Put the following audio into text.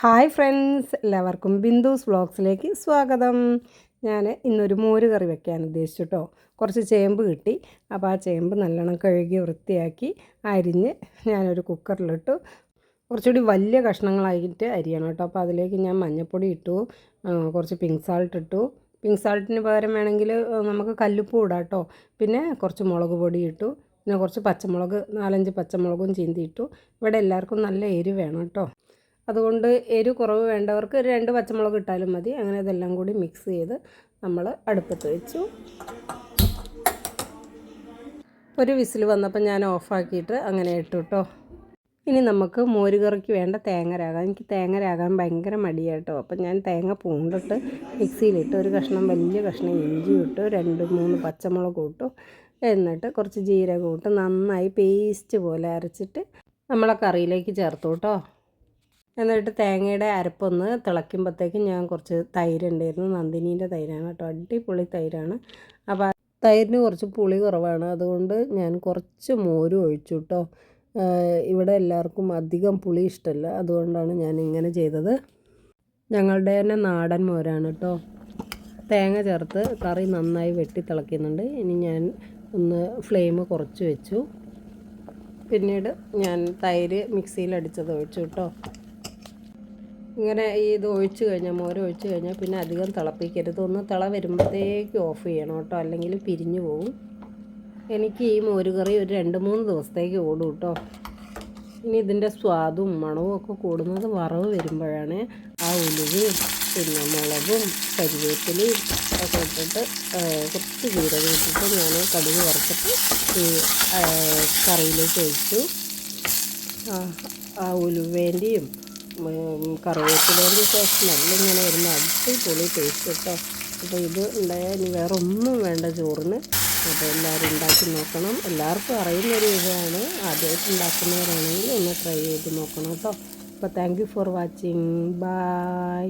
Hi friends എല്ലാവർക്കും ബിന്ദുസ് വ്ളോഗ്സിലേക്ക് സ്വാഗതം. ഞാൻ ഇന്നൊരു മോര് കറി വെക്കാൻ ഉദ്ദേശിച്ചു കേട്ടോ കുറച്ച് ചേമ്പ് കിട്ടി. അപ്പോൾ ആ ചേമ്പ് നല്ലോണം കഴുകി വൃത്തിയാക്കി അരിഞ്ഞ് ഞാനൊരു കുക്കറിലിട്ടു. കുറച്ചുകൂടി വലിയ കഷ്ണങ്ങളായിട്ട് അരിയണം കേട്ടോ അപ്പോൾ അതിലേക്ക് ഞാൻ മഞ്ഞൾപ്പൊടി ഇട്ടു. കുറച്ച് പിങ്ക് സാൾട്ട് ഇട്ടു. പിങ്ക് സാൾട്ടിന് പകരം വേണമെങ്കിൽ നമുക്ക് കല്ലുപ്പ് ഇടാം കേട്ടോ പിന്നെ കുറച്ച് മുളക് പൊടി ഇട്ടു. പിന്നെ കുറച്ച് പച്ചമുളക് നാലഞ്ച് പച്ചമുളകും ചീന്തി ഇട്ടു. ഇവിടെ എല്ലാവർക്കും നല്ല എരിവ് വേണം കേട്ടോ അതുകൊണ്ട് എരിവ് കുറവ് വേണ്ടവർക്ക് ഒരു രണ്ട് പച്ചമുളക് ഇട്ടാലും മതി. അങ്ങനെ ഇതെല്ലാം കൂടി മിക്സ് ചെയ്ത് നമ്മൾ അടുപ്പത്ത് വെച്ചു. ഒരു വിസിൽ വന്നപ്പോൾ ഞാൻ ഓഫാക്കിയിട്ട് അങ്ങനെ ഇട്ടു കേട്ടോ ഇനി നമുക്ക് മോരുകറിക്ക് വേണ്ട തേങ്ങ രാകാം എനിക്ക് തേങ്ങ രാകാൻ ഭയങ്കര മടിയാട്ടോ അപ്പം ഞാൻ തേങ്ങ പൂണ്ടിട്ട് മിക്സിയിലിട്ട് ഒരു കഷ്ണം വലിയ കഷ്ണം ഇഞ്ചി ഇട്ടു രണ്ട് മൂന്ന് പച്ചമുളക് ഇട്ടു. എന്നിട്ട് കുറച്ച് ജീരകം ഇട്ട്. നന്നായി പേസ്റ്റ് പോലെ അരച്ചിട്ട് നമ്മളെ കറിയിലേക്ക് ചേർത്തു കേട്ടോ എന്നിട്ട് തേങ്ങയുടെ അരപ്പൊന്ന് തിളയ്ക്കുമ്പോഴത്തേക്കും ഞാൻ കുറച്ച് തൈര് ഉണ്ടായിരുന്നു നന്ദിനീന്റെ തൈരാണ് കേട്ടോ. അടിപൊളി തൈരാണ്. അപ്പോൾ തൈരിന് കുറച്ച് പുളി കുറവാണ്. അതുകൊണ്ട് ഞാൻ കുറച്ച് മോര് ഒഴിച്ചു കേട്ടോ ഇവിടെ എല്ലാവർക്കും അധികം പുളി ഇഷ്ടമല്ല അതുകൊണ്ടാണ് ഞാൻ ഇങ്ങനെ ചെയ്തത്. ഞങ്ങളുടെ തന്നെ നാടൻ മോരാണ് കേട്ടോ തേങ്ങ ചേർത്ത് കറി നന്നായി വെട്ടി തിളയ്ക്കുന്നുണ്ട്. ഇനി ഞാൻ ഒന്ന് ഫ്ലെയിം കുറച്ച് വെച്ചു. പിന്നീട് ഞാൻ തൈര് മിക്സിയിൽ അടിച്ചത് ഒഴിച്ചു കേട്ടോ ഇങ്ങനെ ഇത് ഒഴിച്ച് കഴിഞ്ഞാൽ മോര് ഒഴിച്ചു കഴിഞ്ഞാൽ പിന്നെ അധികം തിളപ്പിക്കരുത്. ഒന്ന് തിള വരുമ്പോഴത്തേക്ക് ഓഫ് ചെയ്യണം കേട്ടോ. അല്ലെങ്കിൽ പിരിഞ്ഞു പോകും എനിക്ക് ഈ മോര് കറി ഒരു രണ്ട് മൂന്ന് ദിവസത്തേക്ക് ഓടും കേട്ടോ. ഇനി ഇതിന്റെ സ്വാദും മണവും ഒക്കെ കൂടുന്നത് വറവ് വരുമ്പോഴാണ് ആ ഉലുവയും പിന്നെ മുളകും കരിവേപ്പിലയും ഒക്കെ ഇട്ടിട്ട് കുറച്ച് ജീരകം ഇട്ടിട്ട് ഞാൻ കടുക് വറുത്തിട്ട് ഈ കറിയിലേക്ക് ഒഴിച്ചു. ആ ഉലുവേന്റെയും കറിവേപ്പിലേന്റെയും ഒക്കെ നല്ല ഇങ്ങനെ വരുന്ന അടിപൊളി ടേസ്റ്റ് കേട്ടോ അപ്പോൾ ഇത് ഉണ്ടായാൽ ഇനി വേറെ ഒന്നും വേണ്ട ചോറിന്. അപ്പോൾ എല്ലാവരും ഉണ്ടാക്കി നോക്കണം. എല്ലാവർക്കും അറിയുന്ന ഒരു വിധമാണ് ആദ്യമായിട്ട് ഉണ്ടാക്കുന്നവരാണെങ്കിൽ ഒന്ന് ട്രൈ ചെയ്ത് നോക്കണം കേട്ടോ അപ്പോൾ thank you for watching bye